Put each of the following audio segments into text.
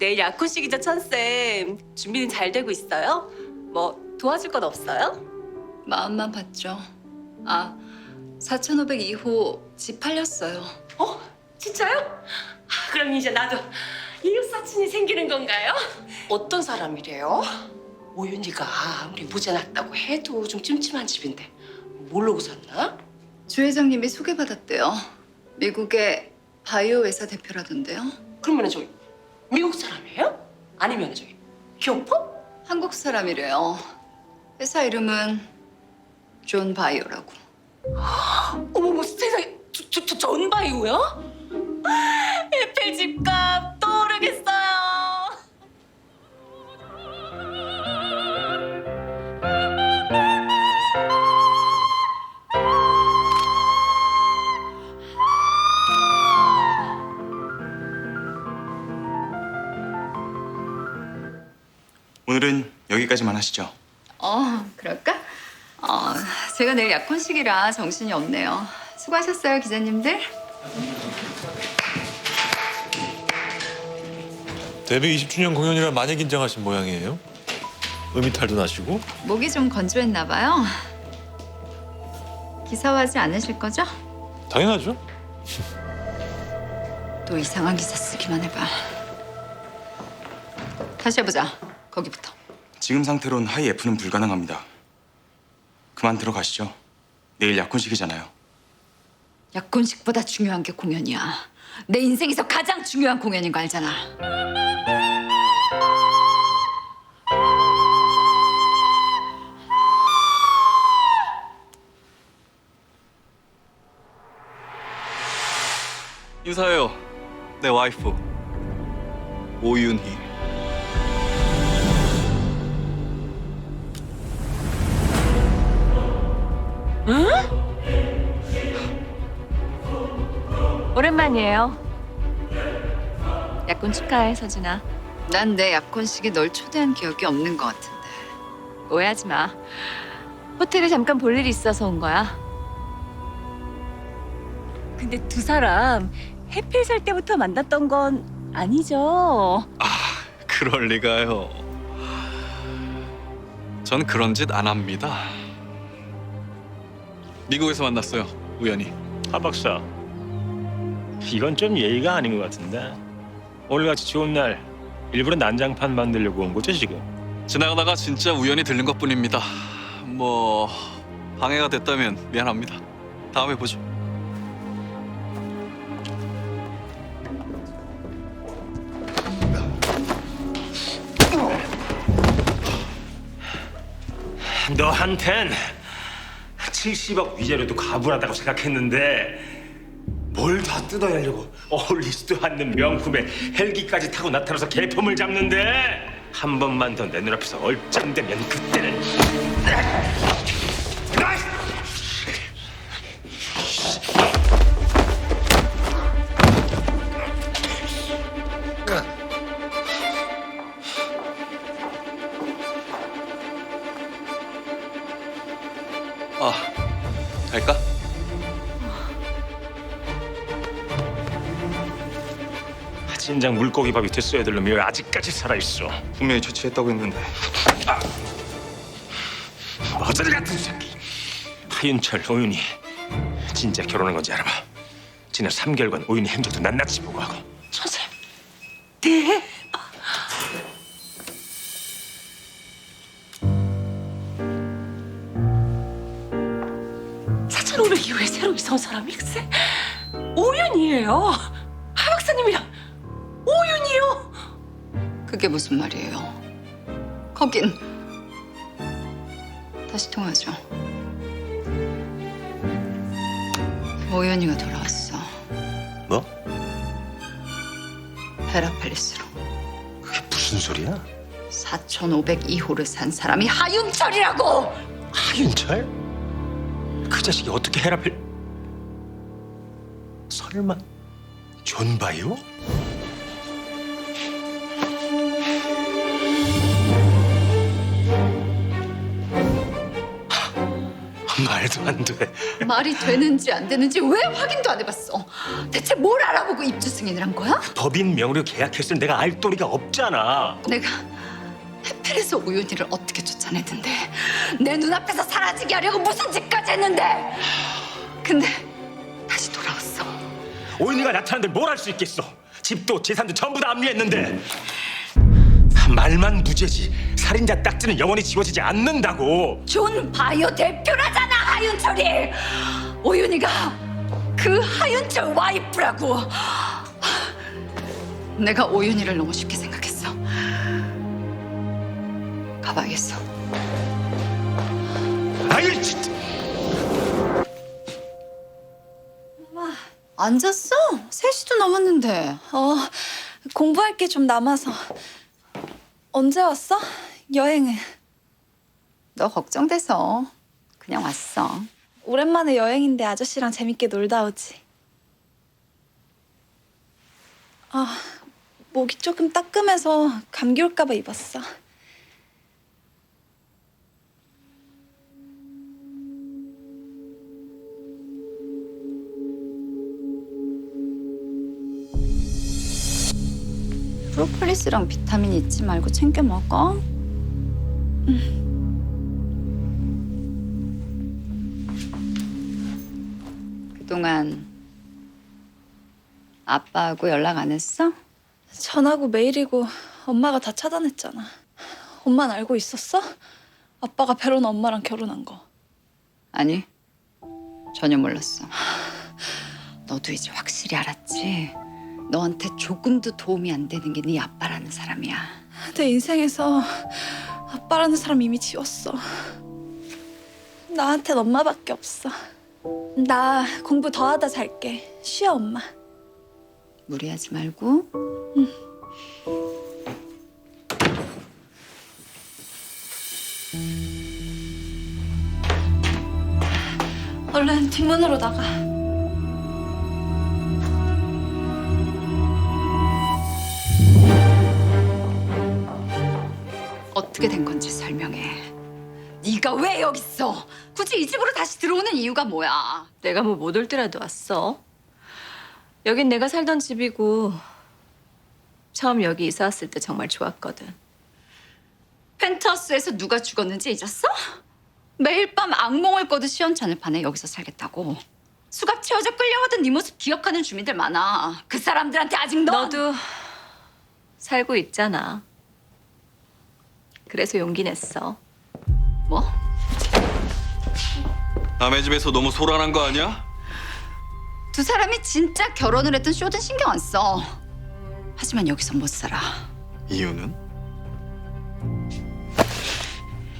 내일 약혼식이죠, 천쌤. 준비는 잘 되고 있어요? 뭐 도와줄 건 없어요? 마음만 봤죠. 아, 4,502호 집 팔렸어요. 어? 진짜요? 아, 그럼 이제 나도 이웃 사촌이 생기는 건가요? 어떤 사람이래요? 오윤이가 아무리 무죄났다고 해도 좀 찜찜한 집인데 모르고 샀나? 주 회장님이 소개받았대요. 미국의 바이오 회사 대표라던데요. 그러면 저기 미국 사람이에요? 아니면 저기 교포? 한국 사람이래요. 회사 이름은 존 바이오라고. 어머머 세상에 저, 저, 저 전바이오요? 에펠 집값 떠오르겠어요. 오늘은 여기까지만 하시죠. 어, 그럴까? 어, 제가 내일 약혼식이라 정신이 없네요. 수고하셨어요, 기자님들. 데뷔 20주년 공연이라 많이 긴장하신 모양이에요. 음이탈도 나시고 목이 좀 건조했나 봐요. 기사화하지 않으실 거죠? 당연하죠. 또 이상한 기사 쓰기만 해봐. 다시 해보자. 거기부터. 지금 상태론 하이 F는 불가능합니다. 그만 들어가시죠. 내일 약혼식이잖아요. 약혼식보다 중요한 게 공연이야. 내 인생에서 가장 중요한 공연인 거 알잖아. 인사해요. 내 와이프 오윤희. 오랜만이에요. 약혼 축하해 서진아. 난 내 약혼식에 널 초대한 기억이 없는 것 같은데. 오해하지 마. 호텔에 잠깐 볼 일이 있어서 온 거야. 근데 두 사람 해필 살 때부터 만났던 건 아니죠? 그럴 리가요. 전 그런 짓 안 합니다. 미국에서 만났어요. 우연히. 하 박사, 이건 좀 예의가 아닌 것 같은데. 오늘같이 좋은 날 일부러 난장판 만들려고 온 거죠 지금? 지나가다가 진짜 우연히 들른 것뿐입니다. 뭐 방해가 됐다면 미안합니다. 다음에 보죠. 너한텐 70억 위자료도 가불하다고 생각했는데 뭘더 뜯어내려고 어울리지도 않는 명품에 헬기까지 타고 나타나서 개품을 잡는데 한 번만 더 내 눈앞에서 얼짱되면 그때는 진작 물고기밥이 됐어야 될 놈이 왜 아직까지 살아있어 분명히 처치했다고 했는데 어쩌리 같은 새끼 하윤철, 오윤희 진짜 결혼한 건지 알아봐 지난 3개월간 오윤희 행적도 낱낱이 보고하고 선생. 네. 사천오백 이후에 새로 이사 온 사람이 글쎄 오윤이에요. 하 박사님이랑. 그게 무슨 말이에요? 거긴 다시 통하죠. 오연이가 돌아왔어. 뭐? 헤라펠리스로 그게 무슨 소리야? 4,502호를 산 사람이 하윤철이라고! 하윤철? 그 자식이 어떻게 헤라펠... 설마 존바이오? 말도 안 돼. 말이 되는지 안 되는지 왜 확인도 안 해봤어? 대체 뭘 알아보고 입주 승인을 한 거야? 법인 명의로 계약했을 내가 알 도리가 없잖아. 내가 해펠에서 우윤이를 어떻게 쫓아냈는데 내 눈앞에서 사라지게 하려고 무슨 짓까지 했는데 근데 다시 돌아왔어 오윤이가 나타났는데 뭘 할 수 있겠어? 집도 재산도 전부 다 압류했는데 말만 무죄지 살인자 딱지는 영원히 지워지지 않는다고 존 바이오 대표라잖아 하윤철이 오윤이가 그 하윤철 와이프라고 내가 오윤이를 너무 쉽게 생각했어 가봐야겠어 아유 진짜 앉았어? 3시도 넘었는데 어, 공부할 게 좀 남아서. 언제 왔어? 여행을. 너 걱정돼서 그냥 왔어 오랜만에 여행인데 아저씨랑 재밌게 놀다 오지. 아, 목이 조금 따끔해서 감기 올까봐 입었어. 프로폴리스랑 비타민 잊지 말고 챙겨 먹어 그 동안 아빠하고 연락 안 했어? 전화고 메일이고 엄마가 다 차단했잖아. 엄마는 알고 있었어? 아빠가 배로는 엄마랑 결혼한 거. 아니 전혀 몰랐어 너도 이제 확실히 알았지 너한테 조금도 도움이 안 되는 게 네 아빠라는 사람이야 내 인생에서 아빠라는 사람 이미 지웠어. 나한텐 엄마밖에 없어. 나 공부 더 하다 잘게. 쉬어, 엄마. 무리하지 말고 얼른 뒷문으로 나가. 어떻게 된 건지 설명해 네가 왜 여기 있어 굳이 이 집으로 다시 들어오는 이유가 뭐야 내가 뭐 못 올 때라도 왔어. 여긴 내가 살던 집이고 처음 여기 이사 왔을 때 정말 좋았거든. 펜트하우스에서 누가 죽었는지 잊었어? 매일 밤 악몽을 꿔도 시원찮을 판에 여기서 살겠다고 수갑 채워져 끌려가던 네 모습 기억하는 주민들 많아 그 사람들한테 아직 넌 너도 살고 있잖아. 그래서 용기 냈어. 뭐? 남의 집에서 너무 소란한 거 아니야? 두 사람이 진짜 결혼을 했던 쇼든 신경 안 써. 하지만 여기서 못 살아. 이유는?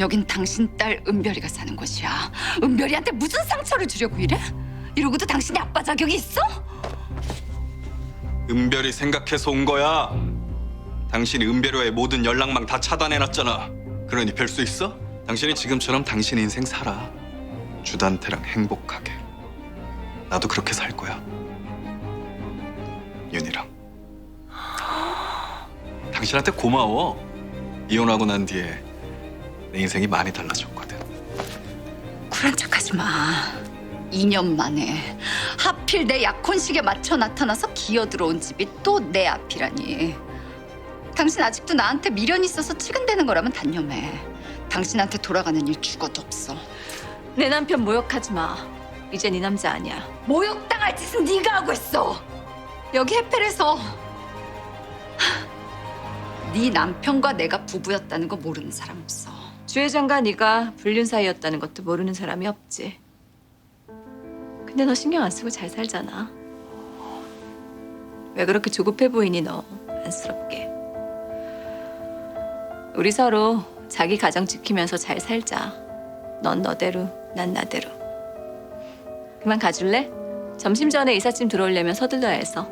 여긴 당신 딸 은별이가 사는 곳이야. 은별이한테 무슨 상처를 주려고 이래? 이러고도 당신이 아빠 자격이 있어? 은별이 생각해서 온 거야. 당신이 은별이와의 모든 연락망 다 차단해놨잖아. 그러니 별 수 있어? 당신이 지금처럼 당신 인생 살아. 주단태랑 행복하게. 나도 그렇게 살 거야. 윤이랑. 당신한테 고마워. 이혼하고 난 뒤에 내 인생이 많이 달라졌거든. 쿨한 척하지 마. 2년 만에 하필 내 약혼식에 맞춰 나타나서 기어 들어온 집이 또 내 앞이라니. 당신 아직도 나한테 미련이 있어서 치근대는 거라면 단념해. 당신한테 돌아가는 일 죽어도 없어. 내 남편 모욕하지 마. 이제 네 남자 아니야. 모욕당할 짓은 네가 하고 있어. 여기 해펠에서 하, 네 남편과 내가 부부였다는 거 모르는 사람 없어. 주 회장과 네가 불륜 사이였다는 것도 모르는 사람이 없지. 근데 너 신경 안 쓰고 잘 살잖아. 왜 그렇게 조급해 보이니 너 안쓰럽게. 우리 서로 자기 가정 지키면서 잘 살자. 넌 너대로, 난 나대로. 그만 가줄래? 점심 전에 이삿짐 들어오려면 서둘러야 해서.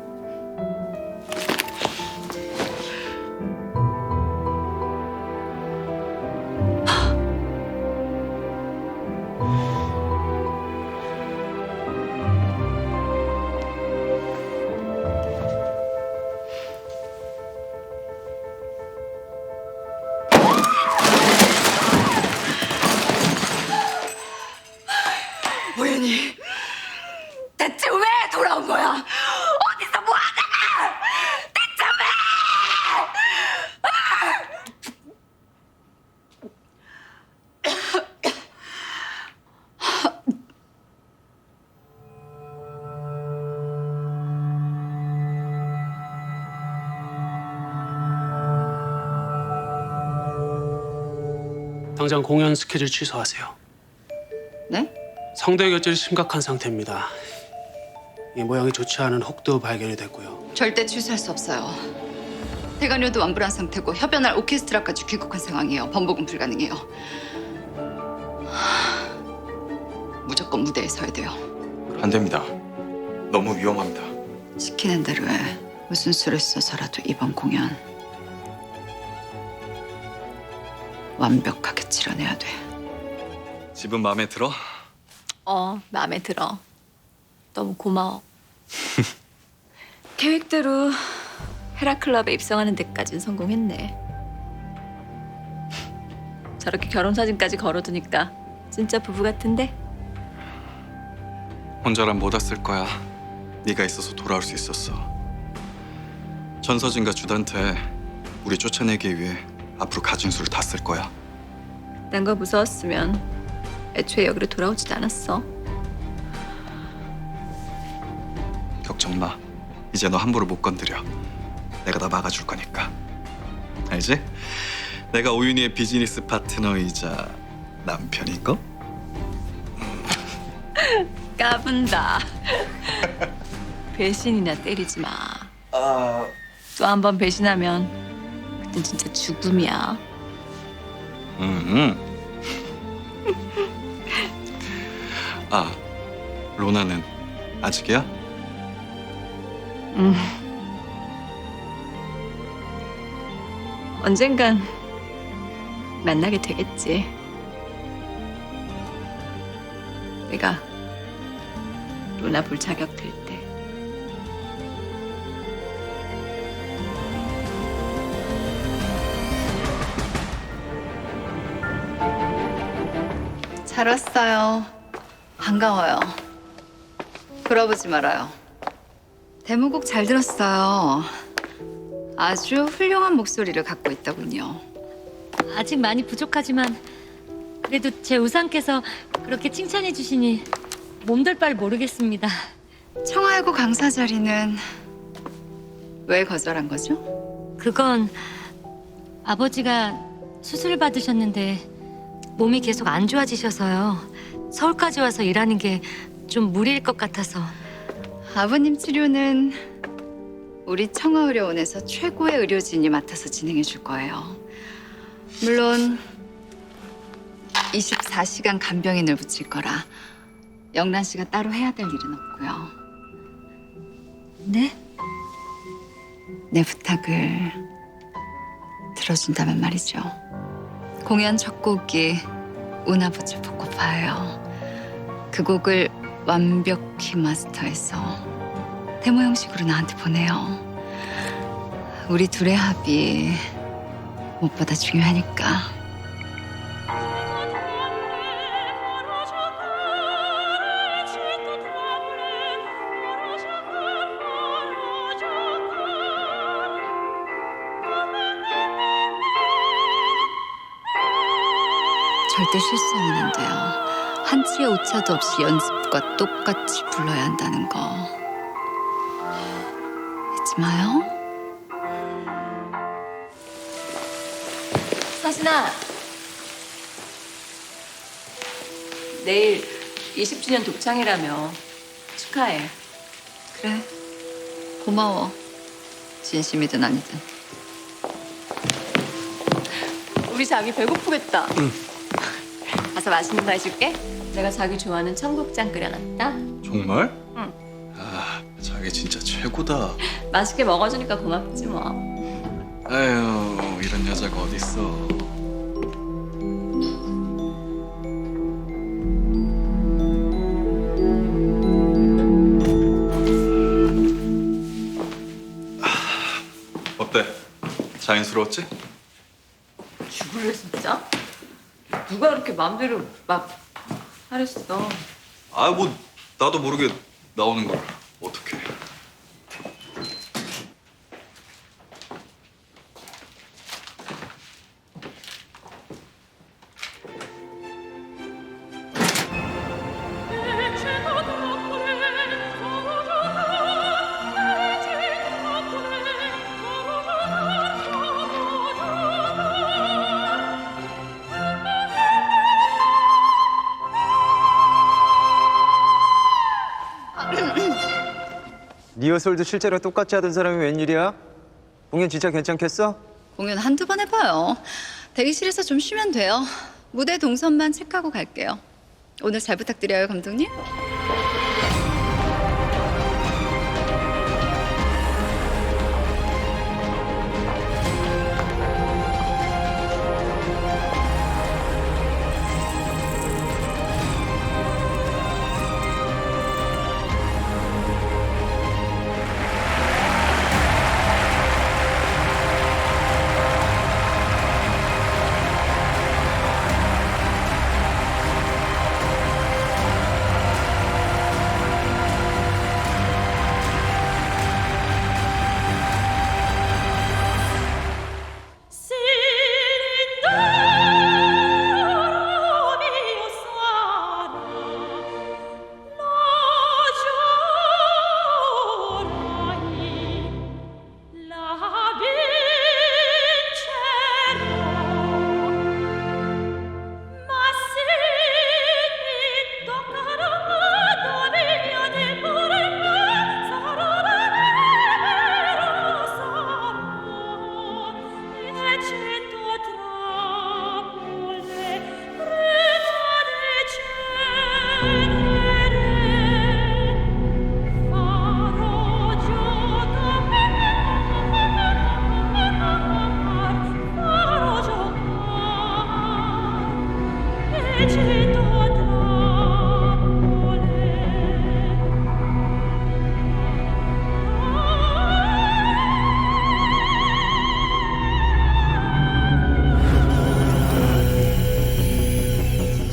당장 공연 스케줄 취소하세요. 네? 성대 결절이 심각한 상태입니다. 이 모양이 좋지 않은 혹도 발견이 됐고요. 절대 취소할 수 없어요. 대관료도 완불한 상태고 협연할 오케스트라까지 귀국한 상황이에요. 번복은 불가능해요. 하, 무조건 무대에 서야 돼요. 안 됩니다. 너무 위험합니다. 시키는 대로 해. 무슨 수를 써서라도 이번 공연 완벽하게 치러내야 돼. 집은 마음에 들어? 어, 마음에 들어. 너무 고마워. 계획대로 헤라클럽에 입성하는 데까진 성공했네. 저렇게 결혼 사진까지 걸어두니까 진짜 부부 같은데? 혼자란 못 왔을 거야. 네가 있어서 돌아올 수 있었어. 전서진과 주단태 우리 쫓아내기 위해 앞으로 가진 수를 다 쓸 거야. 딴거 무서웠으면 애초에 여기로 돌아오지도 않았어. 걱정 마. 이제 너 함부로 못 건드려. 내가 다 막아줄 거니까. 알지? 내가 오윤희의 비즈니스 파트너이자 남편이고. 까분다. 배신이나 때리지 마. 또한 번 배신하면 그땐 진짜 죽음이야. 음. 아, 로나는 아직이야? 언젠간 만나게 되겠지. 내가 루나 볼 자격 될 때. 잘 왔어요. 반가워요. 돌아보지 말아요. 대무곡 잘 들었어요. 아주 훌륭한 목소리를 갖고 있더군요. 아직 많이 부족하지만 그래도 제 우상께서 그렇게 칭찬해 주시니 몸둘 바를 모르겠습니다. 청하고 강사 자리는 왜 거절한 거죠? 그건 아버지가 수술 받으셨는데 몸이 계속 안 좋아지셔서요. 서울까지 와서 일하는 게 좀 무리일 것 같아서 아버님 치료는 우리 청하의료원에서 최고의 의료진이 맡아서 진행해 줄 거예요. 물론 24시간 간병인을 붙일 거라 영란 씨가 따로 해야 될 일은 없고요. 네? 내 부탁을 들어준다면 말이죠. 공연 첫 곡이 운하부츠 포코파예요. 그 곡을 완벽히 마스터해서 데모 형식으로 나한테 보내요. 우리 둘의 합이 무엇보다 중요하니까. 절대 실수하면 안 돼요. 한치의 오차도 없이 연습과 똑같이 불러야 한다는 거. 잊지 마요. 서진아. 내일 20주년 독창이라며 축하해. 그래. 고마워. 진심이든 아니든. 우리 자기 배고프겠다. 가서 맛있는 거 해줄게. 내가 자기 좋아하는 청국장 끓여놨다. 정말? 응. 아, 자기 진짜 최고다. 맛있게 먹어주니까 고맙지 뭐. 아유, 이런 여자가 어딨어. 아, 어때? 자연스러웠지? 죽을래 진짜? 누가 그렇게 마음대로 막 하랬어. 아, 뭐 나도 모르게 나오는 걸. 어 리허설도 실제로 똑같이 하던 사람이 웬일이야? 공연 진짜 괜찮겠어? 공연 한두 번 해봐요. 대기실에서 좀 쉬면 돼요. 무대 동선만 체크하고 갈게요. 오늘 잘 부탁드려요, 감독님.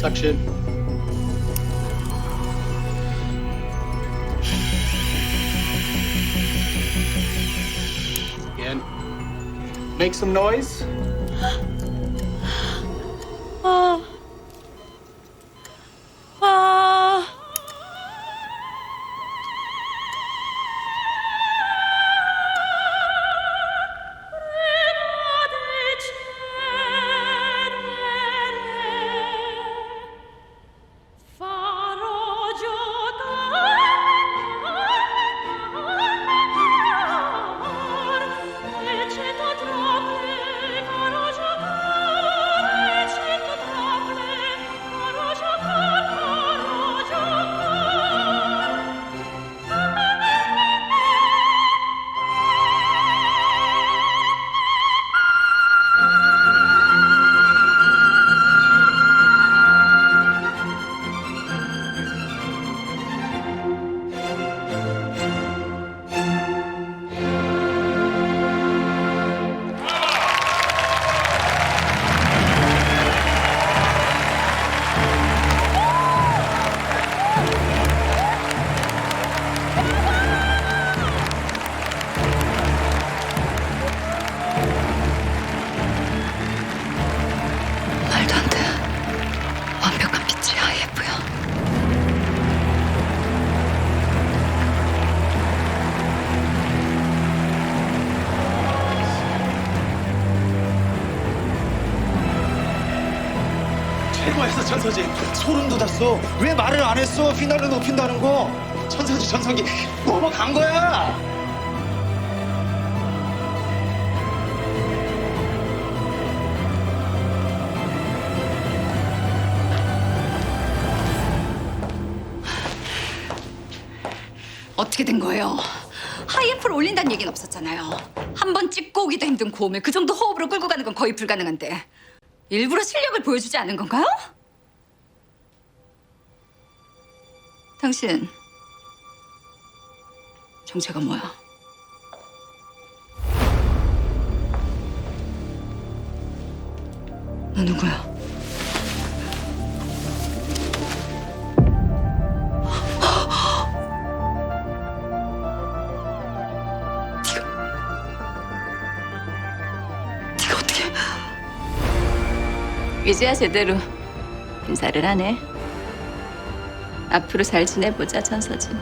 Section. Again. Make some noise. 왜 말을 안 했어 피날레 높인다는 거 천서지 전성기 넘어간 거야 어떻게 된 거예요? 하이애프를 올린다는 얘기는 없었잖아요. 한 번 찍고 오기도 힘든 고음을 그 정도 호흡으로 끌고 가는 건 거의 불가능한데 일부러 실력을 보여주지 않은 건가요? 당신 정체가 뭐야? 너 누구야? 이제야 제대로 인사를 하네. 앞으로 잘 지내보자, 천서진.